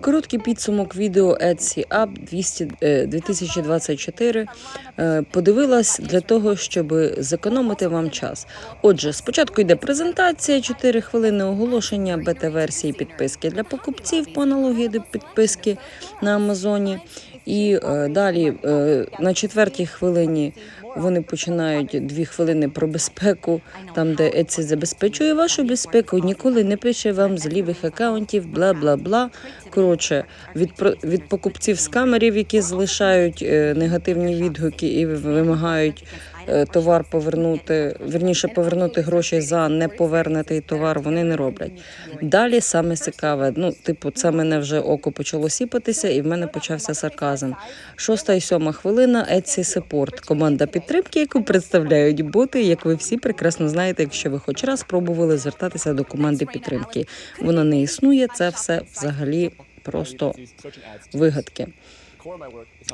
Короткий підсумок відео Etsy Up 200, е, 2024 е, подивилась для того, щоб зекономити вам час. Отже, спочатку йде презентація, 4 хвилини оголошення бета-версії підписки для покупців по аналогії до підписки на Амазоні. І е, далі е, на четвертій хвилині вони починають дві хвилини про безпеку, там де Еці забезпечує вашу безпеку, ніколи не пише вам з лівих акаунтів, бла бла бла. Коротше, від від покупців з камерів, які залишають е, негативні відгуки і вимагають товар повернути, вірніше повернути гроші за неповернутий товар, вони не роблять. Далі саме цікаве. Ну, типу, це мене вже око почало сіпатися, і в мене почався сарказм. Шоста і сьома хвилина Etsy Support. Команда підтримки, яку представляють боти, як ви всі прекрасно знаєте, якщо ви хоч раз пробували звертатися до команди підтримки. Вона не існує, це все взагалі просто вигадки.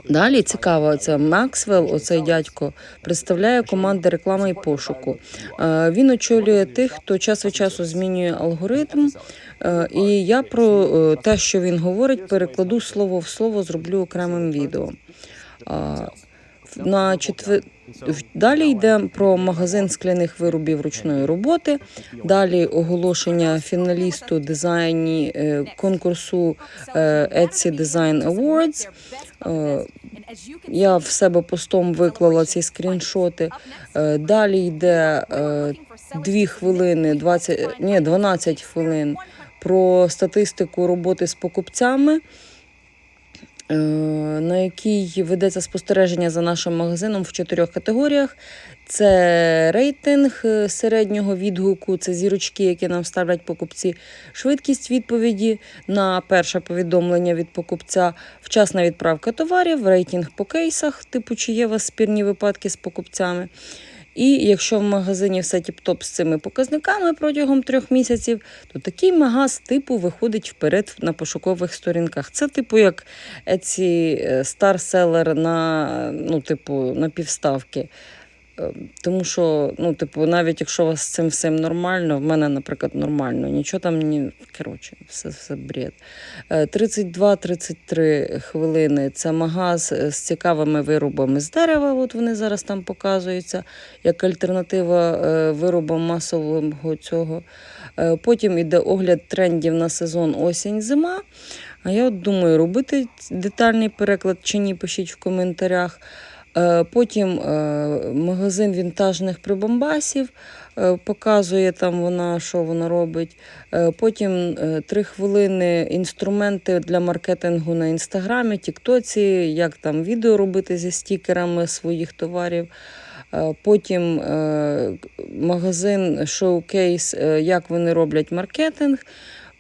Далі цікаво, це Максвелл, оцей дядько, представляє команди реклами і пошуку. Е, Він очолює тих, хто час від часу змінює алгоритм. Е, І я про е, те, що він говорить, перекладу слово в слово, зроблю окремим відео. На четвер... Далі йде про магазин скляних виробів ручної роботи. Далі оголошення фіналісту дизайні е, конкурсу е, Etsy Design Awards. Е, Я в себе постом виклала ці скріншоти. Далі йде е, 2 хвилини, 20, ні, 12 хвилин про статистику роботи з покупцями, на якій ведеться спостереження за нашим магазином в чотирьох категоріях. Це рейтинг е, середнього відгуку, це зірочки, які нам ставлять покупці, швидкість відповіді на перше повідомлення від покупця, вчасна відправка товарів, рейтинг по кейсах, типу, чи є у вас спірні випадки з покупцями. І якщо в магазині все тіп-топ з цими показниками протягом трьох місяців, то такий магаз типу виходить вперед на пошукових сторінках. Це типу як ці старселер на, ну, типу, на півставки. Е, Тому що, ну, типу, навіть якщо у вас з цим всім нормально, в мене, наприклад, нормально, нічого там ні. Коротше, все, все бред. Е, 32-33 хвилини це магаз е, з цікавими виробами з дерева. От вони зараз там показуються, як альтернатива е, виробам масового цього. Е, Потім іде огляд трендів на сезон осінь-зима. А я от думаю, робити детальний переклад чи ні, пишіть в коментарях. Е, Потім е, магазин вінтажних прибамбасів е, показує там вона, що вона робить. Потім три хвилини інструменти для маркетингу на інстаграмі, Тіктоці, як там відео робити зі стікерами своїх товарів. Потім магазин шоукейс, як вони роблять маркетинг.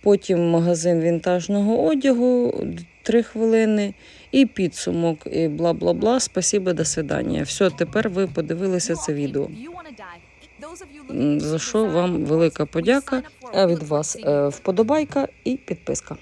Потім магазин вінтажного одягу, три хвилини, і підсумок, і бла бла бла. Спасибо, до свидання. Все, тепер ви подивилися це відео. За що вам велика подяка. А від вас е, вподобайка і підписка.